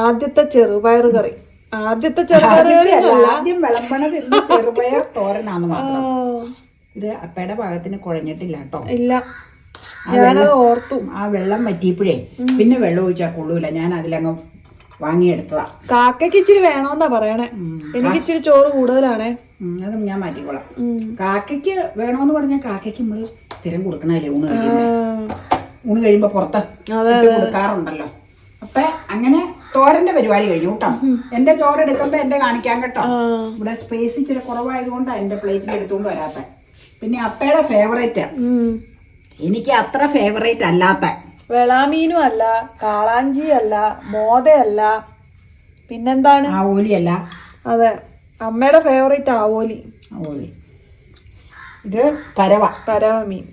ആദ്യത്തെ ചെറുപയർ കറി. ആദ്യത്തെ ചെറുപയർ കറി ആദ്യം വിളമ്പണത് ഇന്ന് ചെറുപയർ തോരനാന്ന് മാത്രം. ഇത് അപ്പയുടെ ഭാഗത്തിന് കുഴഞ്ഞിട്ടില്ല കേട്ടോ. ഇല്ല. ഞാനത് ഓർത്തു. ആ വെള്ളം പറ്റിയപ്പോഴേ പിന്നെ വെള്ളം ഒഴിച്ചാൽ കൊള്ളൂല. ഞാൻ അതിലങ്ങ് വാങ്ങിയെടുത്തതാ. കാക്കയ്ക്ക് ഇച്ചിരി വേണോന്നാ പറയണേ. എനിക്ക് ഇച്ചിരി ചോറ് കൂടുതലാണേ. അത് ഞാൻ മാറ്റിക്കോളാം. കാക്കയ്ക്ക് വേണോന്ന് പറഞ്ഞാൽ കാക്കയ്ക്ക് നമ്മൾ സ്ഥിരം കൊടുക്കണല്ലേ ഊണ് കഴിയുമ്പോ. ഊണ് കഴിയുമ്പോ പുറത്ത് കൊടുക്കാറുണ്ടല്ലോ. അപ്പൊ അങ്ങനെ തോരന്റെ പരിപാടി കഴിഞ്ഞു കേട്ടോ. എന്റെ ചോറ് എടുക്കുമ്പോ എന്റെ കാണിക്കാൻ കേട്ടോ. ഇവിടെ സ്പേസ് ഇച്ചിരി കുറവായതുകൊണ്ടാണ് എന്റെ പ്ലേറ്റിൽ എടുത്തുകൊണ്ട് വരാത്ത. പിന്നെ അപ്പയുടെ ഫേവറേറ്റ്. എനിക്ക് അത്ര ഫേവറേറ്റ് അല്ലാത്ത. വെളാമീനും അല്ല കാളാഞ്ചി അല്ല മോതയല്ല പിന്നെന്താണ്? ആവോലി അല്ല. അതെ അമ്മയുടെ ഫേവറേറ്റ് ആവോലി. ആവോലി. ഇത് പരവ. പരവ മീൻ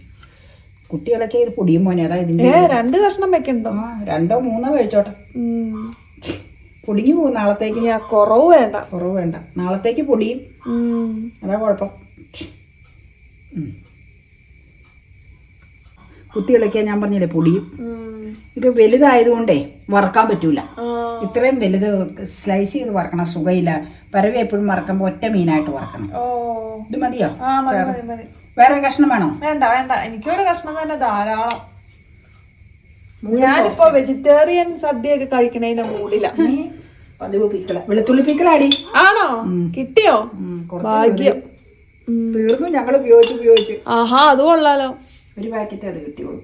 കുട്ടികളൊക്കെ ഇത് പൊടിയും മോനെ അതാ ഇതിന്റെ രണ്ട് കഷ്ണം വെക്കണ്ടോ? രണ്ടോ മൂന്നോ കഴിച്ചോട്ടെ. പൊടിഞ്ഞു പോകും. നാളത്തേക്ക് കുറവ് വേണ്ട. കുറവ് വേണ്ട. നാളത്തേക്ക് പൊടിയും. അതാ കുഴപ്പം. കുത്തി ഇളക്കിയാൽ ഞാൻ പറഞ്ഞില്ലേ പൊടിയും. ഇത് വലുതായതുകൊണ്ടേ വറക്കാൻ പറ്റൂല. ഇത്രയും വലുത് സ്ലൈസ് ചെയ്ത് വറക്കണം. സുഖയില്ല പരവ് എപ്പോഴും വറക്കുമ്പോൾ ഒറ്റ മീനായിട്ട് വറക്കണം. ഇത് മതിയോ? വേറെ കഷ്ണം വേണോ? വേണ്ട വേണ്ട. എനിക്കൊരു കഷ്ണം തന്നെ ധാരാളം. ഞാനിപ്പോ വെജിറ്റേറിയൻ സദ്യയൊക്കെ കഴിക്കണേന്റെ മൂടില. പതിവ് പിക്കള. വെളുത്തുള്ളി പിക്കളാടി. ആണോ? കിട്ടിയോ? ഭാഗ്യം. തീർന്നു. ഞങ്ങൾ ഉപയോഗിച്ച് ഉപയോഗിച്ച്. ആഹാ അത് കൊള്ളാലോ. ഒരു പാക്കറ്റ് അത് കിട്ടിയോളൂ